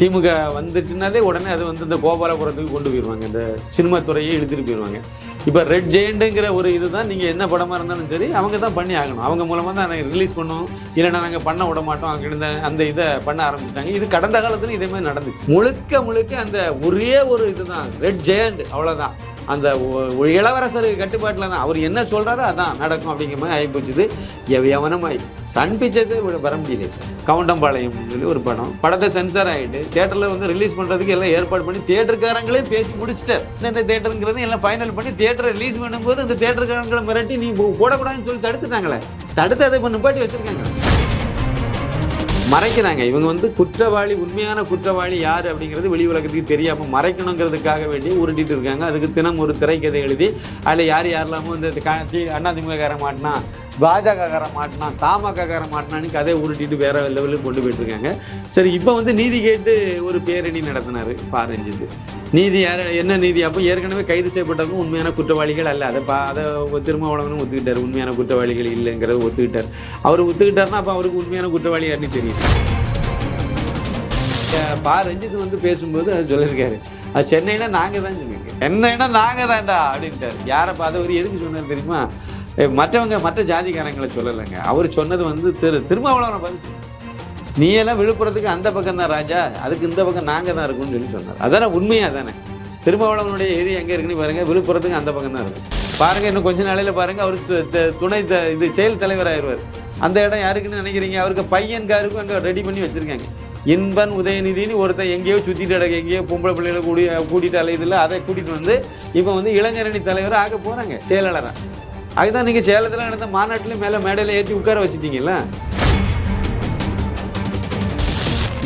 திமுக வந்துச்சுனாலே உடனே அது வந்து இந்த கோபாலபுரத்துக்கு கொண்டு போயிடுவாங்க இந்த சினிமா துறையை இழுத்துட்டு போயிடுவாங்க இப்போ ரெட் ஜெயண்ட்டுங்கிற ஒரு இதுதான் நீங்கள் என்ன படமாக இருந்தாலும் சரி அவங்க தான் பண்ணி ஆகணும். அவங்க மூலமாக தான் நாங்கள் ரிலீஸ் பண்ணுவோம் இல்லைன்னா நாங்கள் பண்ண விட மாட்டோம். அங்கே இருந்த அந்த இதை பண்ண ஆரம்பிச்சிட்டாங்க. இது கடந்த காலத்தில் இதே மாதிரி நடந்துச்சு. முழுக்க முழுக்க அந்த ஒரே ஒரு இதுதான். ரெட் ஜெயண்ட் அவ்வளோதான் அந்த ஒ- ஒரு இளவரசர் கட்டுப்பாட்டில் தான் அவர் என்ன சொல்கிறாரோ அதான் நடக்கும் அப்படிங்கிற மாதிரி ஆகிப்போச்சுது எவ எவனமாய் சன் பிக்சர்ஸே வர முடியல சார். கவுண்டம்பாளையம் சொல்லி ஒரு படம். படத்தை சென்சார் ஆகிட்டு தேட்டரில் வந்து ரிலீஸ் பண்ணுறதுக்கு எல்லாம் ஏற்பாடு பண்ணி தேட்டருக்காரங்களே பேசி முடிச்சிட்டார். இந்த தேட்டருங்கிறது எல்லாம் ஃபைனல் பண்ணி தேட்டரை ரிலீஸ் பண்ணும்போது அந்த தேட்டருக்காரங்களை மிரட்டி நீ போடக்கூடாதுன்னு சொல்லி தடுத்துட்டாங்களே. தடுத்து அதை இப்போ நிப்பாட்டி வச்சிருக்காங்க மறைக்கிறாங்க. இவங்க வந்து குற்றவாளி உண்மையான குற்றவாளி யார் அப்படிங்கிறது வெளி உலகத்துக்கு தெரியாமல் மறைக்கணுங்கிறதுக்காக வேண்டி உருட்டிட்டு இருக்காங்க. அதுக்கு தினம் ஒரு திரைக்கதை எழுதி அதில் யார் யாரெல்லாமோ இந்த கா- தி- மாட்டினா பாஜககாரன் மாட்டினா தமாககாரன் மாட்டினான்னு கதையை உருட்டிட்டு வேற லெவலுக்கு கொண்டு போயிட்டு இருக்காங்க சரி இப்போ வந்து நீதி கேட்டு ஒரு பேரணி நடத்தினார் பாரஞ்சித்து நீதி யார் என்ன நீதி? அப்போ ஏற்கனவே கைது செய்யப்பட்டவங்க உண்மையான குற்றவாளிகள் அல்ல. அதை பா அதை திருமாவளவனும் ஒத்துக்கிட்டார். உண்மையான குற்றவாளிகள் இல்லைங்கிறத ஒத்துக்கிட்டார். அவர் ஒத்துக்கிட்டாருன்னா அப்போ அவருக்கு உண்மையான குற்றவாளி யாருன்னு தெரியும். பா ரஞ்சித் வந்து பேசும்போது அது சொல்லியிருக்காரு. அது சென்னைனா நாங்கள் தான் சொல்லியிருக்கேன் சென்னைனா நாங்கள் தான்டா அப்படின்ட்டார். யாரை பார்த்து அவர் எதுக்கு சொன்னார் தெரியுமா? மற்றவங்க மற்ற ஜாதிக்காரங்களை சொல்லலைங்க. அவர் சொன்னது வந்து திரு திருமாவளவனை பார்த்து நீ எல்லாம் விழுப்புரத்துக்கு அந்த பக்கம் தான் ராஜா அதுக்கு இந்த பக்கம் நாங்கள் தான் இருக்கோம்னு சொல்லி சொன்னார். அதானே உண்மையாக தானே திருமாவளவனுடைய ஏரியா எங்கே இருக்குன்னு பாருங்கள் விழுப்புரத்துக்கு அந்த பக்கம் தான் இருக்கும் பாருங்கள் இன்னும் கொஞ்ச நாளையில் பாருங்கள் அவர் துணை த- இது செயல் தலைவர் ஆயிடுவார் அந்த இடம் யாருக்குன்னு நினைக்கிறீங்க? அவருக்கு பையன்காருக்கும் அங்கே ரெடி பண்ணி வச்சிருக்காங்க. இன்பன் உதயநிதினு ஒருத்தன் எங்கேயோ சுற்றிட்டு கிடக்கு எங்கேயோ பொம்பளை பிள்ளைகளை கூடி கூட்டிகிட்டு அலையுதில்ல அதை கூட்டிகிட்டு வந்து இப்போ வந்து இளைஞரணி தலைவர் ஆக போகிறாங்க செயலாளராக அதுதான் நீங்கள் சேலத்தில் நடந்த மாநாட்டிலையும் மேலே மேடையில் ஏற்றி உட்கார வச்சுட்டீங்கல்ல?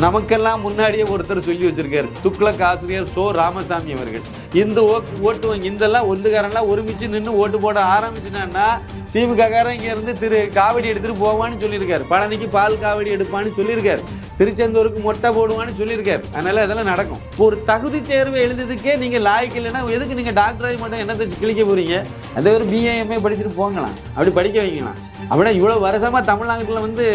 நமக்கெல்லாம் முன்னாடியே ஒருத்தர் சொல்லி வச்சிருக்காரு. துக்ளக் ஆசிரியர் சோ ராமசாமி அவர்கள். இந்த ஓட்டு ஓட்டு வங்கி இந்தெல்லாம் ஒன்றுக்காரன்லாம் ஒருமிச்சு நின்று ஓட்டு போட ஆரம்பிச்சிட்டான்னா திமுககாரன் இங்க இருந்து திரு காவடி எடுத்துகிட்டு போவான்னு சொல்லியிருக்காரு. பழனிக்கு பால் காவடி எடுப்பான்னு சொல்லியிருக்காரு. திருச்செந்தூருக்கு மொட்டை போடுவான்னு சொல்லியிருக்காரு. அதனால அதெல்லாம் நடக்கும். ஒரு தகுதி தேர்வு எழுதுறதுக்கே நீங்கள் லாய்க்கு இல்லைன்னா எதுக்கு நீங்கள் டாக்டர் ஆகி மட்டும் என்னத்தை கிழிக்க போகிறீங்க அதே ஒரு பிஏஎம்ஏ படிச்சுட்டு போங்களாம் அப்படி படிக்க வைக்கலாம் அப்படின்னா இவ்வளோ வருஷமாக தமிழ்நாட்டில் வந்து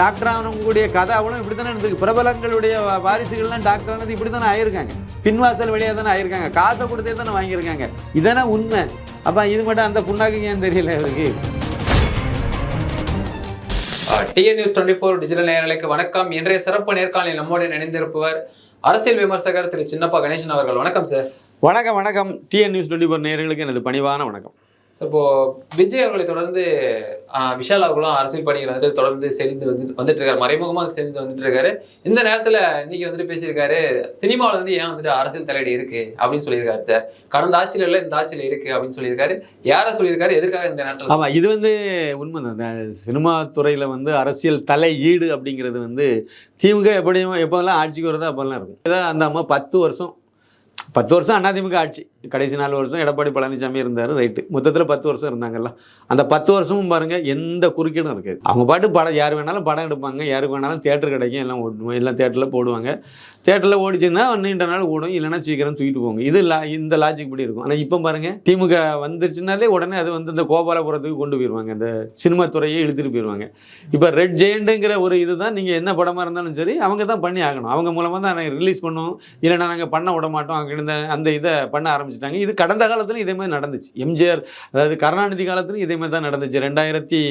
டாக்டர் ஆகணுங்கூடிய கதை அவ்வளோ இப்படி தானே இருந்திருக்கு. பிரபலங்களுடைய வாரிசுகள்லாம் டாக்டர் ஆனது இப்படி தானே ஆயிருக்காங்க. பின்வாசல் வழியாக தானே ஆயிருக்காங்க. காசை கொடுத்தே தானே வாங்கியிருக்காங்க. இதானே உண்மை? அப்போ இது மட்டும் அந்த புண்ணாக்கு ஏன் தெரியல இவருக்கு? TN news twenty four digital நேயர்களுக்கு வணக்கம். இன்றைய சிறப்பு நேர்காணலில் நம்மோடு இணைந்திருப்பவர் அரசியல் விமர்சகர் திரு சின்னப்பா கணேசன் அவர்கள். வணக்கம் சார் வணக்கம் வணக்கம். டிஎன் நியூஸ் டுவெண்ட்டி ஃபோர் நேயர்களுக்கு எனது பணிவான வணக்கம். ஸோ இப்போ விஜய் அவர்களை தொடர்ந்து விஷால் அவர்களும் அரசியல் பணிகள் வந்துட்டு தொடர்ந்து செறிந்து வந்து வந்துட்டு இருக்காரு மறைமுகமாக செஞ்சு வந்துட்டு இருக்காரு இந்த நேரத்தில் இன்னைக்கு வந்துட்டு பேசியிருக்காரு சினிமாவில் வந்து ஏன் வந்துட்டு அரசியல் தலையீடு இருக்கு? அப்படின்னு சொல்லியிருக்காரு சார் கடந்த ஆட்சியில் இல்லை இந்த ஆட்சியில் இருக்கு அப்படின்னு சொல்லியிருக்காரு. யாரை சொல்லியிருக்காரு? எதற்காக இந்த நேரத்தில் ஆமாம் இது வந்து உண்மை சினிமா துறையில் வந்து அரசியல் தலையீடு அப்படிங்கிறது வந்து திமுக எப்படியும் எப்போல்லாம் ஆட்சிக்கு வருதோ அப்போல்லாம் இருக்கும். இதான் அந்த அம்மா பத்து வருஷம் பத்து வருஷம் அதிமுக ஆட்சி. கடைசி நாலு வருஷம் எடப்பாடி பழனிசாமி இருந்தார் ரைட்டு. மொத்தத்தில் பத்து வருஷம் இருந்தாங்கல்ல. அந்த பத்து வருஷமும் பாருங்கள் எந்த குறுக்கீடும் இருக்காது அவங்க பாட்டு படம் யார் வேணாலும் படம் எடுப்பாங்க யாருக்கு வேணாலும் தேட்டர் கிடைக்கும் எல்லாம் ஓடுவோம் எல்லாம் தேட்டரில் போடுவாங்க. தேட்டரில் ஓடிச்சுன்னா நீண்ட நாள் ஓடும் இல்லைன்னா சீக்கிரம் தூக்கிட்டு போங்க இது லா இந்த லாஜிக் படி இருக்கும். ஆனால் இப்போ பாருங்கள் திமுக வந்துருச்சுனாலே உடனே அது வந்து இந்த கோபாலபுரத்துக்கு கொண்டு போயிடுவாங்க இந்த சினிமா துறையை இழுத்துட்டு போயிடுவாங்க இப்போ ரெட் ஜெயண்ட்டுங்கிற ஒரு இதுதான் நீங்கள் என்ன படமாக இருந்தாலும் சரி அவங்க தான் பண்ணி ஆகணும். அவங்க மூலமாக தான் நாங்கள் ரிலீஸ் பண்ணுவோம். இல்லைன்னா நாங்கள் பண்ண விட மாட்டோம். அங்கே இருந்த அந்த இதை பண்ண ஆரம்பிச்சிட்டாங்க. இது கடந்த காலத்துலையும் இதே மாதிரி நடந்துச்சு. எம்ஜிஆர் அதாவது கருணாநிதி காலத்துலையும் இதே மாதிரி தான் நடந்துச்சு. ரெண்டாயிரத்தி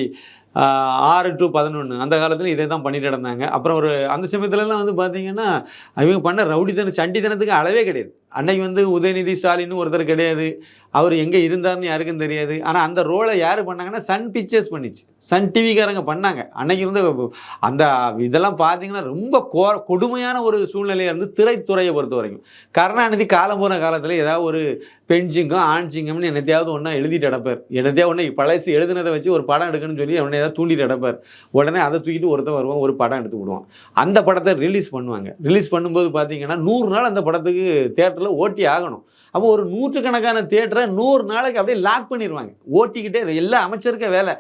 ஆறு டு பதினொன்று அந்த காலத்தில் இதே தான் பண்ணிட்டு இருந்தாங்க அப்புறம் ஒரு அந்த சமயத்துலலாம் வந்து பார்த்தீங்கன்னா அவங்க பண்ண ரவுடித்தனம் சண்டித்தனத்துக்கு அளவே கிடையாது. அன்னைக்கு வந்து உதயநிதி ஸ்டாலின் ஒருத்தர் கிடையாது. அவர் எங்கே இருந்தாருன்னு யாருக்கும் தெரியாது. ஆனால் அந்த ரோலை யார் பண்ணாங்கன்னா சன் பிக்சர்ஸ் பண்ணிச்சு. சன் டிவிக்காரங்க பண்ணாங்க. அன்னைக்கு இருந்த அந்த இதெல்லாம் பார்த்தீங்கன்னா ரொம்ப கோ கொடுமையான ஒரு சூழ்நிலையாக இருந்து திரைத்துறையை பொறுத்த வரைக்கும். கருணாநிதி காலம் போன காலத்தில் ஏதாவது ஒரு பெஞ்சிங்கம் ஆண்சிங்கம்னு என்னத்தையாவது ஒன்றா எழுதிட்டு அடப்பார் என்னத்தையாவது ஒன்று பழசு எழுதுனதை வச்சு ஒரு படம் எடுக்கணும்னு சொல்லி அவனை ஏதாவது தூண்டிட்டு அடப்பார் உடனே அதை தூக்கிட்டு ஒருத்தன் வருவான் ஒரு படம் எடுத்து விடுவான். அந்த படத்தை ரிலீஸ் பண்ணுவாங்க. ரிலீஸ் பண்ணும்போது பார்த்தீங்கன்னா நூறு நாள் அந்த படத்துக்கு தேட்டரில் ஓட்டி ஆகணும். அப்போ ஒரு நூற்றுக்கணக்கான தேட்டரை நூறு நாளைக்கு அப்படியே லாக் பண்ணிடுவாங்க ஓட்டிக்கிட்டே எல்லா அமைச்சருக்க வேலை.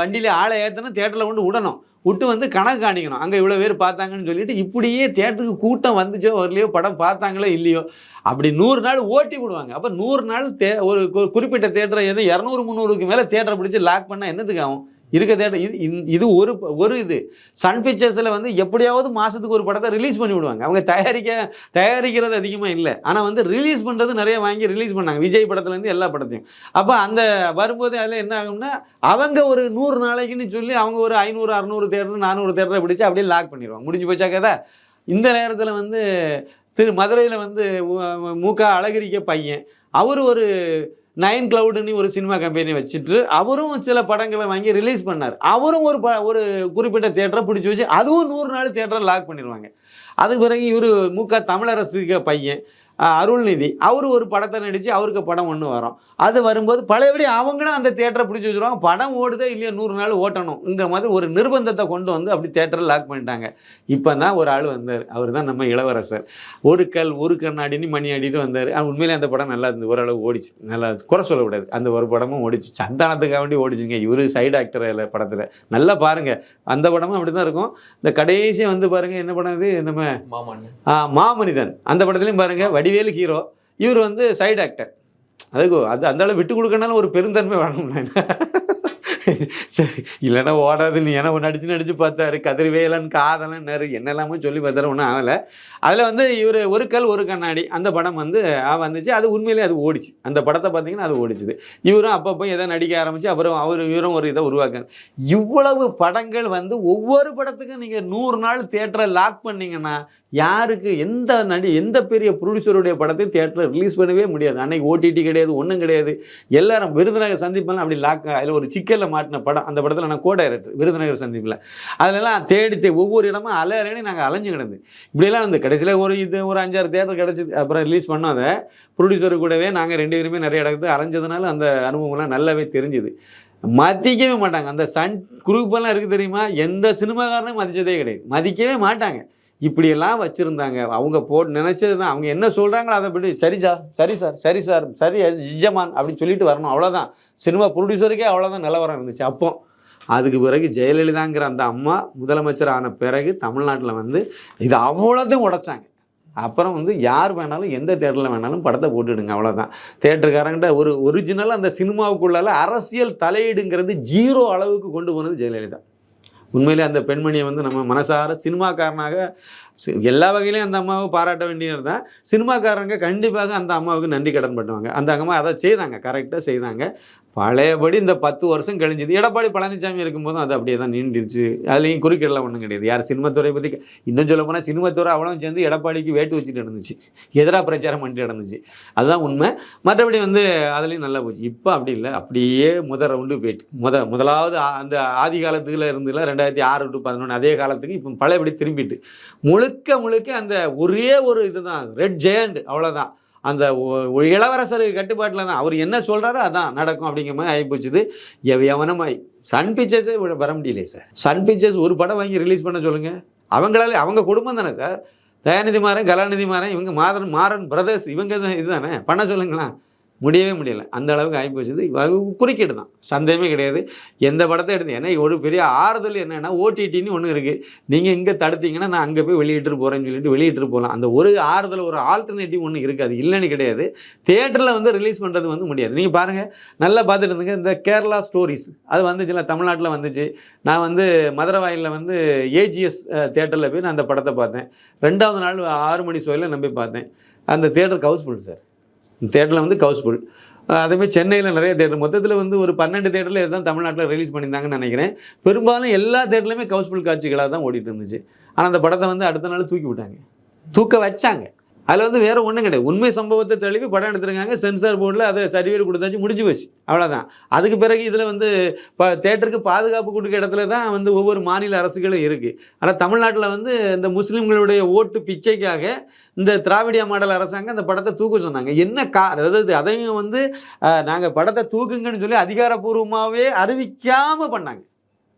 வண்டியில் ஆளை ஏற்றணும் தேட்டரில் கொண்டு விடணும். விட்டு வந்து கணக்கு காணிக்கணும். அங்கே இவ்வளோ பேர் பார்த்தாங்கன்னு சொல்லிட்டு இப்படியே தேட்டருக்கு கூட்டம் வந்துச்சோ வரலையோ படம் பார்த்தாங்களோ இல்லையோ அப்படி நூறு நாள் ஓட்டி விடுவாங்க. அப்போ நூறு நாள் தே ஒரு குறிப்பிட்ட தேட்டரை எதுவும் இரநூறு முந்நூறுக்கு மேலே தேட்டரை பிடிச்சி லாக் பண்ணால் என்னதுக்கு ஆகும்? இருக்க தேட்டர் இது இது ஒரு ஒரு இது. சன் பிக்சர்ஸில் வந்து எப்படியாவது மாதத்துக்கு ஒரு படத்தை ரிலீஸ் பண்ணி விடுவாங்க. அவங்க தயாரிக்க தயாரிக்கிறது அதிகமாக இல்லை. ஆனால் வந்து ரிலீஸ் பண்ணுறது நிறைய வாங்கி ரிலீஸ் பண்ணாங்க. விஜய் படத்துலேருந்து எல்லா படத்தையும். அப்போ அந்த வரும்போது அதில் என்ன ஆகும்னா அவங்க ஒரு நூறு நாளைக்குன்னு சொல்லி அவங்க ஒரு ஐநூறு அறநூறு தேட்டர் நானூறு தேட்டரை பிடிச்சி அப்படியே லாக் பண்ணிடுவாங்க முடிஞ்சு போச்சா கதை? இந்த நேரத்தில் வந்து திரு மதுரையில் வந்து மூக்கா மு க அழகிரிக்க பையன். அவர் ஒரு நைன் கிளவுடுன்னு ஒரு சினிமா கம்பெனி வச்சுட்டு அவரும் சில படங்களை வாங்கி ரிலீஸ் பண்ணார். அவரும் ஒரு ப ஒரு குறிப்பிட்ட தேட்டரை பிடிச்சி வச்சு அதுவும் நூறு நாள் தேட்டரை லாக் பண்ணிடுவாங்க அதுக்கு பிறகு இவர் மு க தமிழரசுக்கு பையன் அருள்நிதி. அவர் ஒரு படத்தை நடித்து அவருக்கு படம் ஒன்று வரும். அது வரும்போது பழையபடி அவங்களும் அந்த தேட்டரை பிடிச்சி வச்சுருவாங்க. படம் ஓடுதே இல்லையா நூறு நாள் ஓட்டணும். இந்த மாதிரி ஒரு நிர்பந்தத்தை கொண்டு வந்து அப்படி தேட்டரை லாக் பண்ணிட்டாங்க. இப்போ தான் ஒரு ஆள் வந்தார். அவர் தான் நம்ம இளவரசர். ஒரு கல் ஒரு கண்ணாடின்னு மணி ஆடிட்டு வந்தார். உண்மையிலே அந்த படம் நல்லா இருந்தது. ஓரளவு ஓடிச்சு. நல்லா குறை சொல்லக்கூடாது. அந்த ஒரு படமும் ஓடிச்சு. சந்தானத்துக்காக வேண்டி ஓடிச்சுங்க. இவரு சைடு ஆக்டர் அதில் படத்தில். நல்லா பாருங்க. அந்த படமும் அப்படி தான் இருக்கும். இந்த கடைசி வந்து பாருங்க என்ன படம் இது? நம்ம மாமனிதன். அந்த படத்துலையும் பாருங்க வடிவேலு ஹீரோ இவர் வந்து சைடு ஆக்டர் அதுக்கு அது அந்த அளவு விட்டு கொடுக்கனாலும் ஒரு பெருந்தன்மை வேணும்ல சரி இல்லைன்னா ஓடாது. நீ ஏன்னா நடிச்சு நடிச்சு பார்த்தாரு. கதிர்வேலன் காதலன் நறு என்னெல்லாமோ சொல்லி பார்த்தாரு. ஒன்றும் ஆகலை. அதில் வந்து இவர் ஒரு கல் ஒரு கண்ணாடி. அந்த படம் வந்து ஆ, வந்துச்சு. அது உண்மையிலேயே அது ஓடிச்சு. அந்த படத்தை பார்த்தீங்கன்னா அது ஓடிச்சுது. இவரும் அப்பப்போ எதை நடிக்க ஆரம்பிச்சு அப்புறம் அவர் இவரும் ஒரு இதை உருவாக்க இவ்வளவு படங்கள் வந்து ஒவ்வொரு படத்துக்கும் நீங்கள் நூறு நாள் தேட்டரை லாக் பண்ணிங்கன்னா யாருக்கு எந்த நடி எந்த பெரிய ப்ரொடியூசருடைய படத்தையும் தேட்டரில் ரிலீஸ் பண்ணவே முடியாது. அன்னைக்கு ஓடிடி கிடையாது ஒன்றும் கிடையாது. எல்லாரும் விருதுநகர் சந்திப்பெல்லாம் அப்படி லாக் அதில் ஒரு சிக்கலில் மாட்டின படம். அந்த படத்தில் நான் கோ டைரக்டர் விருதுநகர் சந்திப்பில். அதிலெல்லாம் தேடி தே- ஒவ்வொரு இடமும் அலையறேன்னு நாங்கள் அலைஞ்சு கிடந்து. இப்படியெல்லாம் வந்து கடைசியில் ஒரு இது ஒரு அஞ்சாறு தேட்டர் கிடச்சிது அப்புறம் ரிலீஸ் பண்ணோம் அதை. ப்ரொடியூசர் கூடவே நாங்கள் ரெண்டு பேருமே நிறைய இடத்துக்கு அலைஞ்சதுனால அந்த அனுபவம்லாம் நல்லாவே தெரிஞ்சுது. மதிக்கவே மாட்டாங்க. அந்த சன் குரூப் எல்லாம் இருக்குது தெரியுமா? எந்த சினிமாக்காரனும் மதித்ததே கிடையாது. மதிக்கவே மாட்டாங்க. இப்படியெல்லாம் வச்சுருந்தாங்க. அவங்க போட்டு நினச்சது தான் அவங்க என்ன சொல்கிறாங்களோ அதை படி சரி சார் சரி சார் சரி சார் சரி ஜிஜமான் அப்படின்னு சொல்லிட்டு வரணும். அவ்வளோதான் சினிமா ப்ரொடியூசருக்கே அவ்வளோதான் நிலவரம் இருந்துச்சு. அப்போ அதுக்கு பிறகு ஜெயலலிதாங்கிற அந்த அம்மா முதலமைச்சர் ஆன பிறகு தமிழ்நாட்டில் வந்து இது அவ்வளோத்தையும் உடைச்சாங்க. அப்புறம் வந்து யார் வேணாலும் எந்த தேட்டரில் வேணாலும் படத்தை போட்டுடுங்க. அவ்வளோதான் தேட்டருக்காரங்கிட்ட ஒரு ஒரிஜினலாக அந்த சினிமாவுக்குள்ளால அரசியல் தலையீடுங்கிறது ஜீரோ அளவுக்கு கொண்டு போனது ஜெயலலிதா. உண்மையிலே அந்த பெண்மணியை வந்து நம்ம மனசார சினிமாக்காரனாக எல்லா வகையிலையும் அந்த அம்மாவை பாராட்ட வேண்டியது தான். சினிமாக்காரங்க கண்டிப்பாக அந்த அம்மாவுக்கு நன்றி கடன் பண்ணுவாங்க. அந்த அம்மா அதை செய்தாங்க கரெக்டாக செய்தாங்க. பழையபடி இந்த பத்து வருஷம் கழிஞ்சது எடப்பாடி பழனிசாமி இருக்கும்போதும் அது அப்படியே தான் நீண்டிருச்சு. அதுலேயும் குறுக்கீடெல்லாம் ஒன்றும் கிடையாது. யார் சினிமாத்துறை பற்றி இன்னும் சொல்ல போனால் சினிமாத்துறை அவ்வளோ சேர்ந்து எடப்பாடிக்கு வேட்டு வச்சுட்டு நடந்துச்சு. எதிராக பிரச்சாரம் பண்ணிட்டு நடந்துச்சு. அதுதான் உண்மை. மற்றபடி வந்து அதுலேயும் நல்லா போச்சு. இப்போ அப்படி இல்லை. அப்படியே முதல் ரவுண்டு போயிட்டு முத முதலாவது ஆ- அந்த ஆதி காலத்துல இருந்துல ரெண்டாயிரத்தி ஆறு டு பதினொன்று அதே காலத்துக்கு இப்போ பழையபடி திரும்பிட்டு. முழுக்க முழுக்க அந்த ஒரே ஒரு இதுதான். ரெட் ஜெயண்ட் அவ்வளோதான் அந்த ஒ- இளவரசர் கட்டுப்பாட்டில் தான். அவர் என்ன சொல்கிறாரோ அதான் நடக்கும் அப்படிங்கிற மாதிரி ஆகிப்போச்சுது எவனமாய் சன் பிக்சர்ஸே வர முடியலையே சார். சன் பிக்சர்ஸ் ஒரு படம் வாங்கி ரிலீஸ் பண்ண சொல்லுங்கள் அவங்களால அவங்க குடும்பம் தானே சார்? தயாநிதி மாறன் கலாநிதி மாறன் இவங்க மாதன் மாறன் பிரதர்ஸ் இவங்க தான் இதுதானே? பண்ண சொல்லுங்களேன். முடியவே முடியல. அந்த அளவுக்கு ஆகிப்போச்சுது குறுக்கீடு தான். சந்தேகமே கிடையாது. எந்த படத்தை எடுத்து ஏன்னா ஒரு பெரிய ஆறுதல் என்னென்னா ஓடிடின்னு ஒன்று இருக்குது நீங்கள் இங்கே தடுத்தீங்கன்னா நான் அங்கே போய் வெளியிட்டு போகிறேன்னு சொல்லிட்டு வெளியிட்டு போகலாம் அந்த ஒரு ஆறுதல் ஒரு ஆல்டர்னேட்டிவ் ஒன்று இருக்காது இல்லைன்னு கிடையாது. தேட்டரில் வந்து ரிலீஸ் பண்ணுறது வந்து முடியாது. நீங்கள் பாருங்கள் நல்லா பார்த்துட்டு இருந்துங்க. இந்த கேரளா ஸ்டோரிஸ் அது வந்துச்சுல தமிழ்நாட்டில் வந்துச்சு. நான் வந்து மதுரவாயிலில் வந்து ஏஜிஎஸ் தேட்டரில் போய் நான் அந்த படத்தை பார்த்தேன். ரெண்டாவது நாள் ஆறு மணி சோயில் நம்பி பார்த்தேன். அந்த தேட்டருக்கு ஹவுஸ்ஃபுல் சார். தேட்டரில் வந்து கவுஸ்ஃபுல் அதேமாதிரி சென்னையில் நிறைய தேட்டர். மொத்தத்தில் வந்து ஒரு பன்னெண்டு தேட்டரில் இதுதான் தமிழ்நாட்டில் ரிலீஸ் பண்ணியிருந்தாங்கன்னு நினைக்கிறேன். பெரும்பாலும் எல்லா தேட்டர்லையுமே கவுஸ்ஃபுல் காட்சிகளாக தான் ஓடிட்டு இருந்துச்சு. ஆனால் அந்த படத்தை வந்து அடுத்த நாள் தூக்கி விட்டாங்க. தூக்க வச்சாங்க. அதில் வந்து வேறு ஒன்றும் கிடையாது. உண்மை சம்பவத்தை தழுவி படம் எடுத்துருக்காங்க. சென்சார் போர்டில் அதை சர்டிஃபிகேட் கொடுத்தாச்சு முடிஞ்சு போச்சு. அவ்வளோதான் அதுக்கு பிறகு இதில் வந்து ப தேட்டருக்கு பாதுகாப்பு கொடுக்க இடத்துல தான் வந்து ஒவ்வொரு மாநில அரசுகளும் இருக்குது ஆனால் தமிழ்நாட்டில் வந்து இந்த முஸ்லீம்களுடைய ஓட்டு பிச்சைக்காக இந்த திராவிடியா மாடல் அரசாங்கம் அந்த படத்தை தூக்க சொன்னாங்க. என்ன கா அதாவது அதையும் வந்து நாங்கள் படத்தை தூக்குங்கன்னு சொல்லி அதிகாரப்பூர்வமாகவே அறிவிக்காமல் பண்ணாங்க.